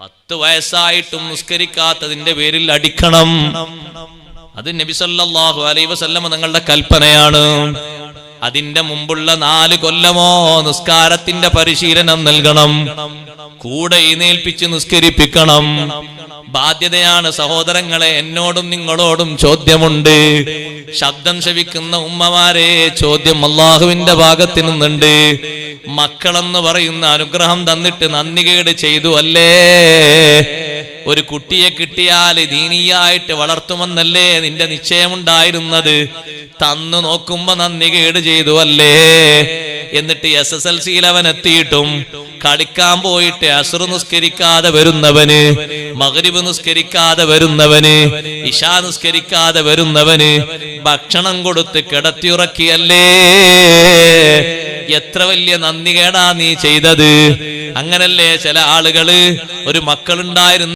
പത്ത് വയസ്സായിട്ടും നിസ്കരിക്കാത്തതിന്റെ പേരിൽ അടിക്കണം. അത് നബിസല്ലാഹു അലൈഹി വസല്ലമ നിങ്ങളുടെ കൽപ്പനയാണ്. അതിന്റെ മുമ്പുള്ള നാല് കൊല്ലമോ നിസ്കാരത്തിന്റെ പരിശീലനം നൽകണം. കൂടെ എഴുന്നേൽപ്പിച്ച് നിസ്കരിപ്പിക്കണം. ബാധ്യതയാണ് സഹോദരങ്ങളെ എന്നോടും നിങ്ങളോടും ചോദ്യമുണ്ട്. ശബ്ദം ശവിക്കുന്ന ഉമ്മമാരെ ചോദ്യം അള്ളാഹുവിന്റെ ഭാഗത്ത് നിന്നുണ്ട്. മക്കളെന്ന് പറയുന്ന അനുഗ്രഹം തന്നിട്ട് നന്ദികേട് ചെയ്തു അല്ലേ? ഒരു കുട്ടിയെ കിട്ടിയാൽ ദീനീയായിട്ട് വളർത്തുമെന്നല്ലേ നിന്റെ നിശ്ചയമുണ്ടായിരുന്നത്? തന്നു നോക്കുമ്പോ നന്ദി കേട് ചെയ്തു അല്ലേ? എന്നിട്ട് എസ് എസ് എൽ സിയിൽ അവൻ എത്തിയിട്ടും കളിക്കാൻ പോയിട്ട് അസുറു നിസ്കരിക്കാതെ വരുന്നവന് മകരിബ് നിസ്കരിക്കാതെ വരുന്നവന് ഇഷ നിസ്കരിക്കാതെ വരുന്നവന് ഭക്ഷണം കൊടുത്ത് കിടത്തിയുറക്കിയല്ലേ? എത്ര വലിയ നന്ദി കേടാ നീ ചെയ്തത്. അങ്ങനല്ലേ ചില ആളുകൾ ഒരു മക്കളുണ്ടായിരുന്നു